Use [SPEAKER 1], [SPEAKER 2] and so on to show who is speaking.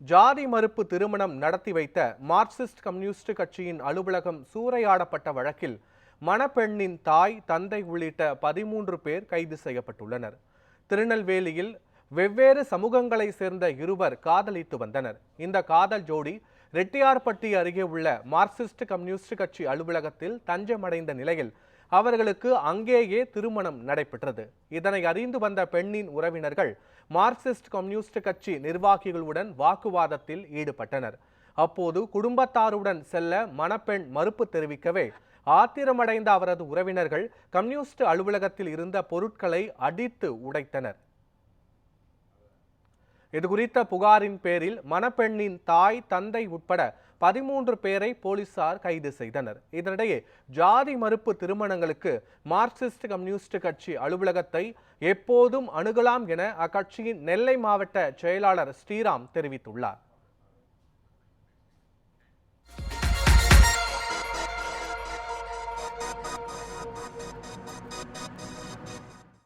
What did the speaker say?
[SPEAKER 1] ஜாதி மறுப்பு திருமணம் நடத்தி வைத்த மார்க்சிஸ்ட் கம்யூனிஸ்ட் கட்சியின் அலுவலகம் சூறையாடப்பட்ட வழக்கில் மணப்பெண்ணின் தாய் தந்தை உள்ளிட்ட பதிமூன்று பேர் கைது செய்யப்பட்டுள்ளனர். திருநெல்வேலியில் வெவ்வேறு சமூகங்களை சேர்ந்த இருவர் காதலித்து வந்தனர். இந்த காதல் ஜோடி ரெட்டியார்பட்டி அருகே உள்ள மார்க்சிஸ்ட் கம்யூனிஸ்ட் கட்சி அலுவலகத்தில் தஞ்சமடைந்த நிலையில் அவர்களுக்கு அங்கேயே திருமணம் நடைபெற்றது. இதனை அறிந்து வந்த பெண்ணின் உறவினர்கள் மார்க்சிஸ்ட் கம்யூனிஸ்ட் கட்சி நிர்வாகிகளுடன் வாக்குவாதத்தில் ஈடுபட்டனர். அப்போது குடும்பத்தாருடன் செல்ல மணப்பெண் மறுப்பு தெரிவிக்கவே ஆத்திரமடைந்த அவரது உறவினர்கள் கம்யூனிஸ்ட் அலுவலகத்தில் இருந்த பொருட்களை அடித்து உடைத்தனர். இதுகுறித்த புகாரின் பேரில் மணப்பெண்ணின் தாய் தந்தை உட்பட பதிமூன்று பேரை போலீசார் கைது செய்தனர். இதனிடையே ஜாதி மறுப்பு திருமணங்களுக்கு மார்க்சிஸ்ட் கம்யூனிஸ்ட் கட்சி அலுவலகத்தை எப்போதும் அணுகலாம் என அக்கட்சியின் நெல்லை மாவட்ட செயலாளர் ஸ்ரீராம் தெரிவித்துள்ளார்.